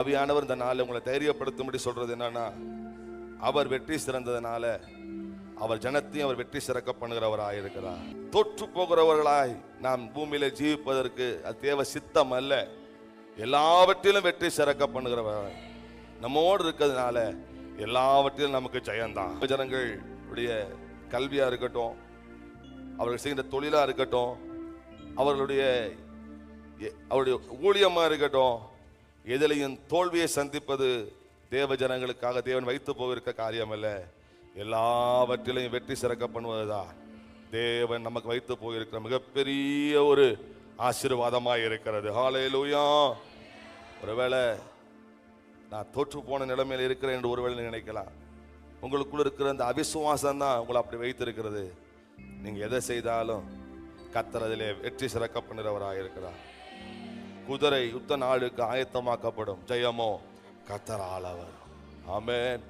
ஆவியானவர் இந்த நாளில் உங்களை தைரியப்படுத்தும்படி சொல்றது என்னன்னா அவர் வெற்றி சிறந்ததுனால அவர் ஜனத்தையும் அவர் வெற்றி சிறக்க பண்ணுகிறவராக இருக்கிறார் தொற்று போகிறவர்களாய் நாம் பூமியில ஜீவிப்பதற்கு அது தேவை சித்தம் அல்ல. எல்லாவற்றிலும் வெற்றி சிறக்க பண்ணுகிறவர். நம்மோடு இருக்கிறதுனால எல்லாவற்றிலும் நமக்கு ஜெயந்தான். ஜனங்கள் உடைய கல்வியா இருக்கட்டும் அவர்கள் செய்கிற தொழிலா இருக்கட்டும் அவர்களுடைய அவருடைய ஊழியமா இருக்கட்டும் எதிலையும் தோல்வியை சந்திப்பது தேவ ஜனங்களுக்காக தேவன் வைத்து போயிருக்க காரியம் அல்ல எல்லாவற்றிலையும் வெற்றி சிறக்க பண்ணுவதுதான் தேவன் நமக்கு வைத்து போயிருக்கிற மிகப்பெரிய ஒரு ஆசீர்வாதமாக இருக்கிறது. ஹாலையிலூயா ஒருவேளை நான் தோற்று போன நிலைமையில் இருக்கிறேன் என்று ஒருவேளை நினைக்கலாம். உங்களுக்குள்ள இருக்கிற அந்த அவிசுவாசம் தான் உங்களை அப்படி வைத்திருக்கிறது. நீங்க எதை செய்தாலும் கத்தர் வெற்றி சிறக்க பண்ணுறவராக இருக்கிறார் குதிரை யுத்த நாளுக்கு ஆயத்தமாக்கப்படும். ஜெயமோ கத்தர் ஆளவர் ஆமேன்.